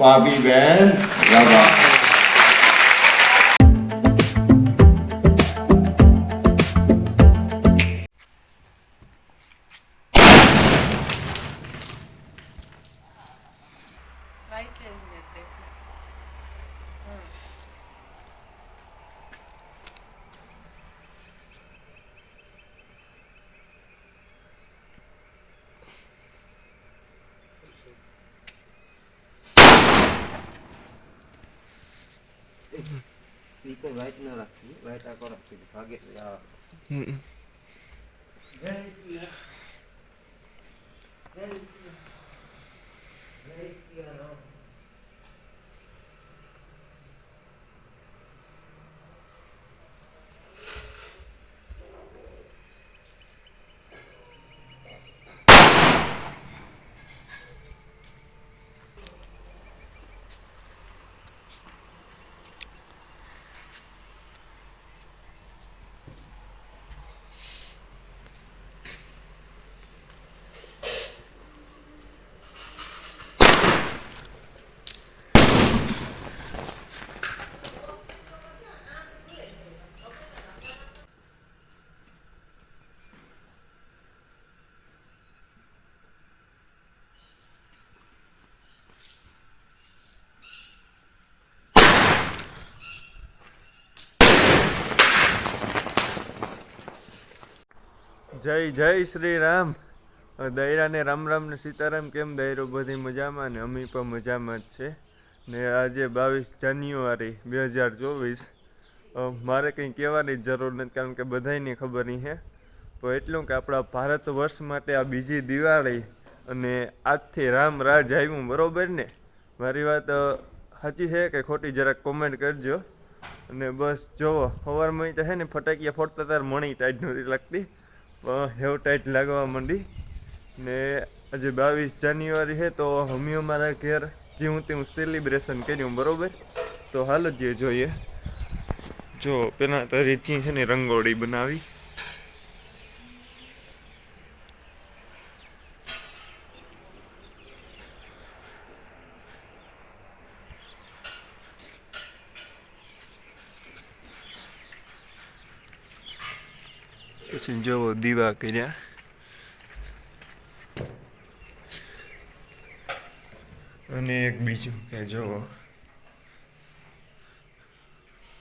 八比零，要不？ઈ કોઈ વાઈટ ના રાખી વાઈટ આખો રાખી ભાગે આ જય જય જય શ્રી રામ દૈરાને રામ રામ ને સીતારામ, કેમ દૈરો? બધી મજામાં ને અમી પણ મજામાં જ છે. ને આજે બાવીસ જાન્યુઆરી બે હજાર ચોવીસ. મારે કંઈ કહેવાની જરૂર નથી, કારણ કે બધાને ખબર નહીં છે તો એટલું કે આપણા ભારત વર્ષ માટે આ બીજી દિવાળી અને આજથી રામ રાજ આવ્યું, બરોબર ને? મારી વાત સાચી છે કે ખોટી? જરાક કોમેન્ટ કરજો. અને બસ, જોવો સવારમાં તો છે ને ફટાકિયા ફોડતા તાર મણી ટાઈટ નથી લાગતી. હેવ ટાઈટ લાગવા માંડી. ને આજે બાવીસ જાન્યુઆરી છે તો અમે અમારા ઘેર જેવું તેવું સેલિબ્રેશન કર્યું, બરાબર? તો હાલ જ જોઈએ. જો પહેલાં તો રીતિ છે ને રંગોળી બનાવી. પછી જવો દીવા કર્યા. અને એક બીજું કે જવો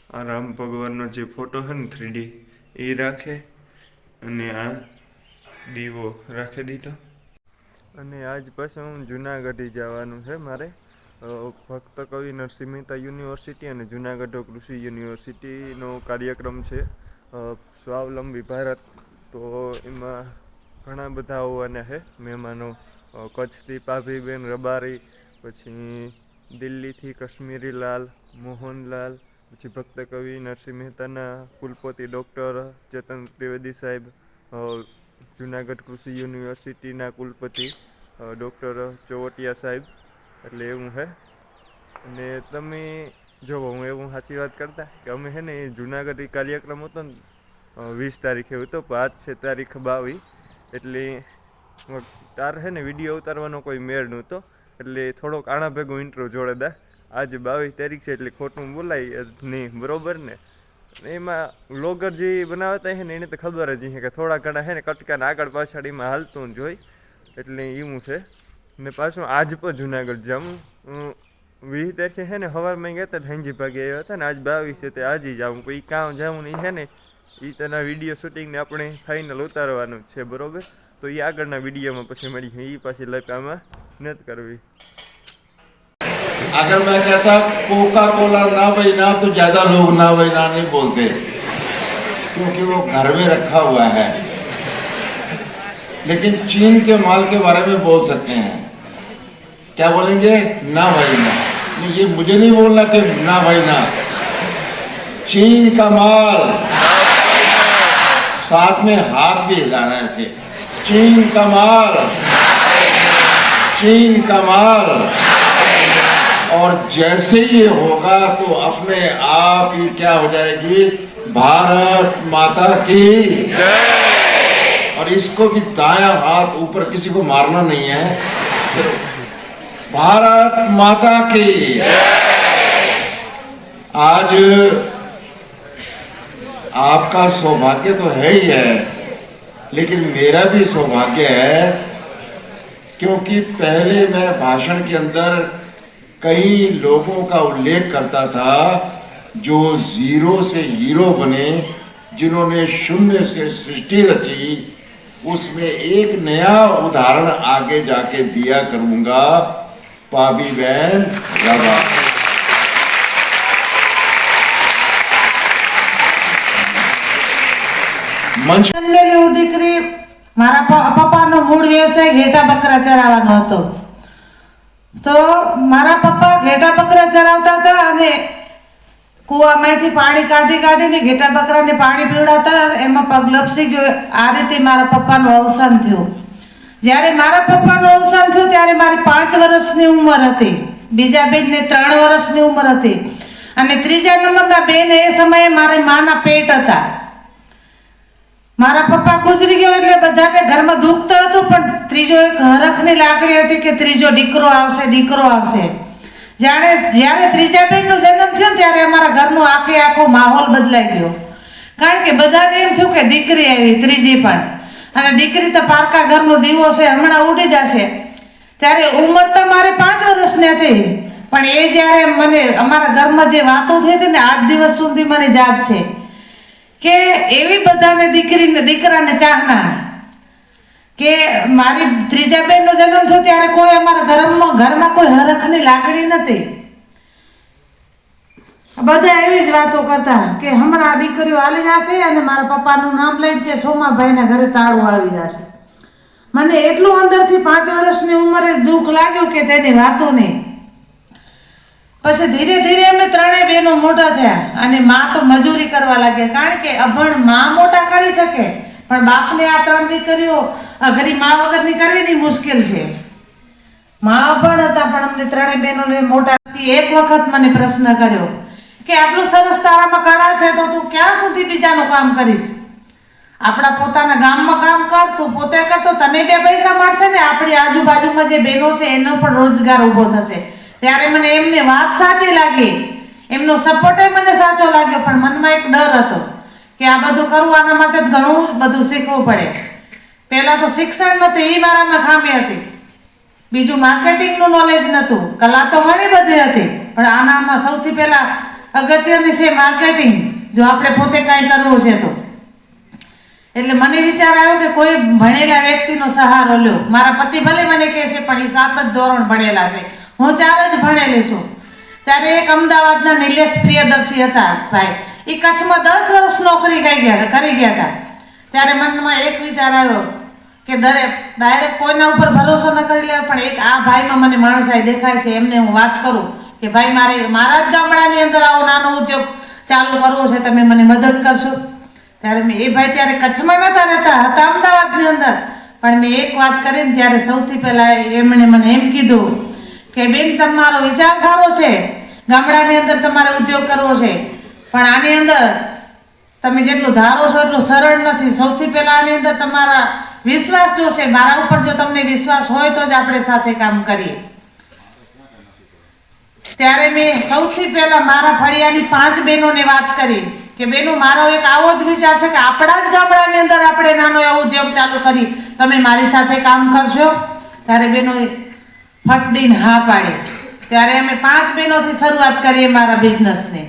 આ રામ ભગવાનનો જે ફોટો છે ને થ્રીડી એ રાખે અને આ દીવો રાખી દીધો. અને આજ પાછું હું જુનાગઢ જવાનું છે મારે. ભક્ત કવિ નરસિંહ મહેતા યુનિવર્સિટી અને જુનાગઢ કૃષિ યુનિવર્સિટીનો કાર્યક્રમ છે. સ્વાવલંબી ભારત તો એમાં ઘણા બધા આવવાના છે. મહેમાનો કચ્છથી પાભીબેન રબારી, પછી દિલ્હીથી કશ્મીરી લાલ મોહનલાલ, પછી ભક્ત કવિ નરસિંહ મહેતાના કુલપતિ ડૉક્ટર ચેતન ત્રિવેદી સાહેબ જુનાગઢ કૃષિ યુનિવર્સિટીના કુલપતિ ડૉક્ટર ચોવટિયા સાહેબ, એટલે એવું છે. અને તમે જોવો હું એવું સાચી વાત કરતા કે અમે છે ને એ જુનાગઢ કાર્યક્રમ હતો ને વીસ તારીખે હતો પાંચ છે તારીખ બાવી, એટલે તાર છે ને વીડિયો ઉતારવાનો કોઈ મેળ નહોતો, એટલે થોડોક આણા ભેગો જોડે દા. આજે બાવીસ તારીખ છે એટલે ખોટું બોલાય નહીં, બરોબર ને? એમાં વ્લોગર જે બનાવતા છે ને, એને તો ખબર જ છે કે થોડા ઘણા છે ને કટકાને આગળ પાછળ એમાં હાલતું જોઈ એટલે એવું છે. ને પાછું આજ પણ જુનાગઢ જામ. વીસ તારીખે છે ને સવારમાં ગયા હતા હાંજી ભાગે આવ્યા હતા ને આજ બાવીસ છે તે આજે જાઉં કોઈ કામ જાઉં નહીં છે ને એ તેના વિડીયો શૂટિંગને આપણે ફાઇનલ ઉતારવાનું જ છે બરોબર તો એ આગળના વિડીયોમાં પછી મળી એ પાછી લકામાં નથી કરવી अगर मैं कहता कोका कोला ना भाई ना तो ज्यादा लोग ना भाई ना नहीं बोलते क्योंकि वो घर में रखा हुआ है लेकिन चीन के माल के बारे में बोल सकते हैं क्या बोलेंगे ना भाई ना नहीं ये मुझे नहीं बोलना कि ना भाई ना। चीन का माल। साथ में हाथ भी हिलाना है ऐसे चीन का माल। चीन का माल। और जैसे ही ये होगा तो अपने आप ही क्या हो जाएगी? भारत माता की। और इसको भी दाया हाथ ऊपर किसी को मारना नहीं है। सिर्फ़ भारत माता की। आज आपका सौभाग्य तो है ही है, लेकिन मेरा भी सौभाग्य है क्योंकि पहले मैं भाषण के अंदर कई लोगों का उल्लेख करता था जो ज़ीरो से हीरो बने, जिन्होंने शून्य से सृष्टि रची, उसमें एक नया उदाहरण आगे जाके दिया करूँगा। ભાભીબેન રવા મંચ હું મારા પપ્પાનો મૂળ વ્યવસાય ઘેટા બકરા ચરાવવાનો હતો. તો મારા પપ્પા ઘેટા બકરા ચરાવતા હતા અને કૂવામાંથી પાણી કાઢી કાઢીને ઘેટા બકરાને પાણી પીવડાતા એમાં પગ લપસી ગયો. આ રીતે મારા પપ્પાનું અવસાન થયું. જ્યારે મારા પપ્પાનું અવસાન ત્યારે મારી પાંચ વર્ષની ઉંમર હતી, બીજા બેનને ત્રણ વર્ષની ઉંમર હતી અને ત્રીજા નંબરના બેન એ સમયે મારી માના પેટ હતા. મારા પપ્પા ગુજરી ગયો એટલે બધાને ઘરમાં દુઃખ તો હતું, પણ ત્રીજો એક હરખની લાકડી હતી કે ત્રીજો દીકરો આવશે દીકરો આવશે. જાણે જ્યારે ત્રીજા બેનનો જન્મ થયો ત્યારે અમારા ઘરનો આખે આખો માહોલ બદલાઈ ગયો. કારણ કે બધાને એમ થયું કે દીકરી આવી, ત્રીજી પણ. અને દીકરી તો પારકા ઘરનો દીવો છે, હમણાં ઉડી જશે. ત્યારે ઉંમર તો મારે પાંચ વર્ષની હતી. પણ એ જ્યારે મને અમારા ઘરમાં જે વાતો થઈ હતી ને, આજ દિવસ સુધી મને યાદ છે કે એવી બધાને દીકરીને, દીકરાને ચાહના કે મારી ત્રીજા બેનનો જન્મ થયો ત્યારે કોઈ અમારા ઘરમાં ઘરમાં કોઈ હરખની લાગણી નથી. બધા એવી જ વાતો કરતા કે હમણાં આ દીકરીઓ હાલી જશે અને મારા પપ્પાનું નામ લઈને કે સોમાભાઈના ઘરે તાળું આવી જશે. મને એટલું અંદરથી પાંચ વર્ષની ઉંમરે દુઃખ લાગ્યું કે તેની વાતો નહીં. પછી ધીરે ધીરે અમે ત્રણેય બહેનો મોટા થયા અને મા તો મજૂરી કરવા લાગ્યા કારણ કે અભણ મા મોટા કરી શકે, પણ બાપને આ ત્રણ દીકરીઓ અઘરી મા વગરની કરવી મુશ્કેલ છે. મા અભણ હતા, પણ અમને ત્રણેય બહેનોને મોટા. એક વખત મને પ્રશ્ન કર્યો કે, આટલું સરસ તારામાં કળા છે તો તું ક્યાં સુધી બીજાનું કામ કરીશ? આપણા પોતાના ગામમાં કામ કર, તું પોતે કર, તો તને બે પૈસા મળશે ને આપણી આજુબાજુમાં જે બહેનો છે, એનો પણ રોજગાર ઊભો થશે. ત્યારે મને એમને વાત સાચી લાગી. એમનો સપોર્ટ મને સાચો લાગ્યો, પણ મનમાં એક ડર હતો કે આ બધું કરવું આના માટે ઘણું બધું શીખવું પડે. પહેલા તો શિક્ષણ નથી એ મારામાં ખામી હતી. બીજું માર્કેટિંગનું નોલેજ નહોતું કલા તો ઘણી બધી હતી, પણ આનામાં સૌથી પહેલા અગત્યની છે માર્કેટિંગ. જો આપણે પોતે કાંઈ કરવું છે તો. એટલે મને વિચાર આવ્યો કે કોઈ ભણેલા વ્યક્તિનો સહારો લ્યો. મારા પતિ ભલે મને કહે છે, પણ એ સાત જ ધોરણ ભણેલા છે. હું ચાર જ ભણેલી છું. ત્યારે એક અમદાવાદના નિલેશ પ્રિયદર્શી હતા, ભાઈ. એ કચ્છમાં દસ વર્ષ નોકરી કરી ગયા કરી ગયા હતા. ત્યારે મનમાં એક વિચાર આવ્યો કે દરેક ડાયરેક્ટ કોઈના ઉપર ભરોસો ન કરી લેવો પણ એક આ ભાઈમાં મને માણસાઈ દેખાય છે, એમને હું વાત કરું કે, ભાઈ, મારે, મારા જ ગામડાની અંદર આવો નાનો ઉદ્યોગ ચાલુ કરવો છે, તમે મને મદદ કરશો. ત્યારે મેં એ ભાઈ ત્યારે કચ્છમાં નહોતા રહેતા, હતા અમદાવાદની અંદર. પણ મેં એક વાત કરીને ત્યારે સૌથી પહેલાં એમણે મને એમ કીધું કે, બેન તમારો વિચાર સારો છે. ગામડાની અંદર તમારે ઉદ્યોગ કરવો છે. પણ આની અંદર તમે જેટલું ધારો છો એટલું સરળ નથી. સૌથી પહેલાં આની અંદર તમારા વિશ્વાસ જો છે? મારા ઉપર જો તમને વિશ્વાસ હોય તો જ આપણે સાથે કામ કરીએ. ત્યારે મેં સૌથી પહેલાં મારા ફળિયાની પાંચ બહેનોને વાત કરી. કે બેનો, મારો એક આવો જ વિચાર છે કે આપણા જ ગામડાની અંદર આપણે નાનો એવો ઉદ્યોગ ચાલુ કરી તમે મારી સાથે કામ કરશો ત્યારે બેનોએ ફટડીને હા પાડી. ત્યારે અમે પાંચ બહેનોથી શરૂઆત કરીએ મારા બિઝનેસની.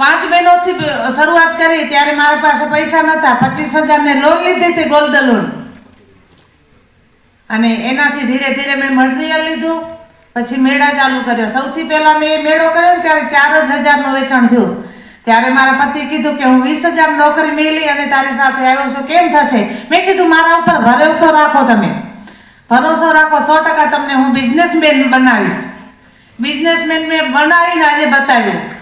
પાંચ બહેનોથી શરૂઆત કરી ત્યારે મારા પાસે પૈસા નહોતા પચીસ હજારને લોન લીધી હતી ગોલ્ડ લોન અને એનાથી ધીરે ધીરે મેં મટીરિયલ લીધું. પછી મેળા ચાલુ કર્યો. સૌથી પહેલાં મેં એ મેળો કર્યો ત્યારે ચાર જ હજારનું વેચાણ થયું. ત્યારે મારા પતિ કીધું કે હું વીસ હજાર નોકરી મેલી અને તારી સાથે આવ્યો છું. કેમ થશે? મેં કીધું, મારા ઉપર ભરોસો રાખો તમે. ભરોસો રાખો, સો ટકા તમને હું બિઝનેસમેન બનાવીશ. બિઝનેસમેન મેં બનાવીને આજે બતાવ્યું.